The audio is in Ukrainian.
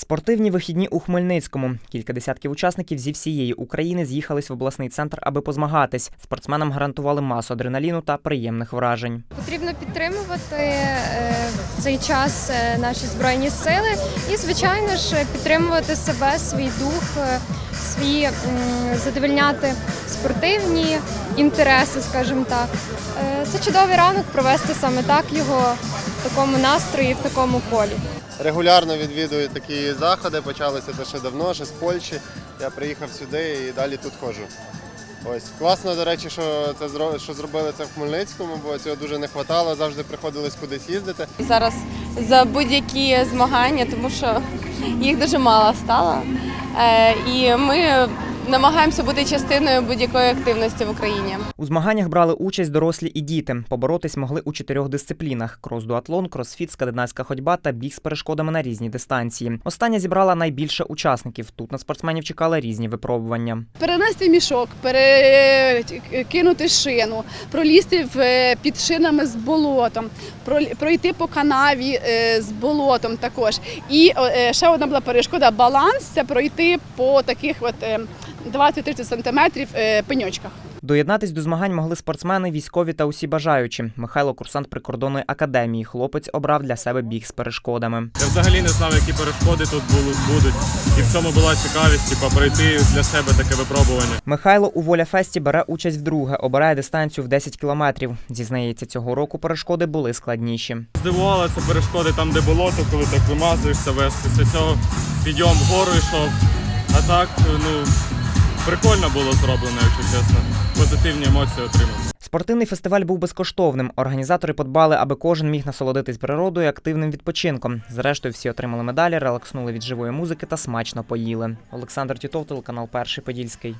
Спортивні вихідні у Хмельницькому. Кілька десятків учасників зі всієї України з'їхались в обласний центр, аби позмагатись. Спортсменам гарантували масу адреналіну та приємних вражень. Потрібно підтримувати е, цей час е, наші збройні сили і, звичайно ж, підтримувати себе, свій дух, е, свої м, задовольняти спортивні інтереси, скажімо так. Це чудовий ранок провести саме так його в такому настрої, в такому колі. Регулярно відвідую такі заходи, почалося це ще давно, ще з Польщі. Я приїхав сюди і далі тут ходжу. Ось класно, до речі, що це що зробили це в Хмельницькому, бо цього дуже не вистачало, завжди приходилось кудись їздити. зараз за будь-які змагання, тому що їх дуже мало стало. Е, І ми намагаємося бути частиною будь-якої активності в Україні. У змаганнях брали участь дорослі і діти. Поборотись могли у чотирьох дисциплінах: крос-дуатлон, кросфіт, скандинавська ходьба та біг з перешкодами на різні дистанції. Остання зібрала найбільше учасників. Тут на спортсменів чекали різні випробування. Перенести мішок, перекинути шину, пролізти в, е, під шинами з болотом, пройти по канаві е, з болотом також. І ще одна була перешкода баланс це пройти по таких от е, 20-30 сантиметрів е, пеньочках. Доєднатись до змагань могли спортсмени, військові та усі бажаючі. Михайло курсант прикордонної академії. Хлопець обрав для себе біг з перешкодами. Я взагалі не знав, які перешкоди тут будуть. І в цьому була цікавість, типу, пройти для себе таке випробування. Михайло у Воляфесті бере участь вдруге, обирає дистанцію в 10 кілометрів. Зізнається, цього року перешкоди були складніші. Здивувало це перешкоди там, де болото, коли так вимазуєшся весь. Після цього підйом вгору йшов. А так, ну, прикольно було зроблено, якщо чесно. Позитивні емоції отримав. Спортивний фестиваль був безкоштовним. Організатори подбали, аби кожен міг насолодитись природою активним відпочинком. Зрештою, всі отримали медалі, релакснули від живої музики та смачно поїли. Олександр Тітов, телеканал Перший Подільський.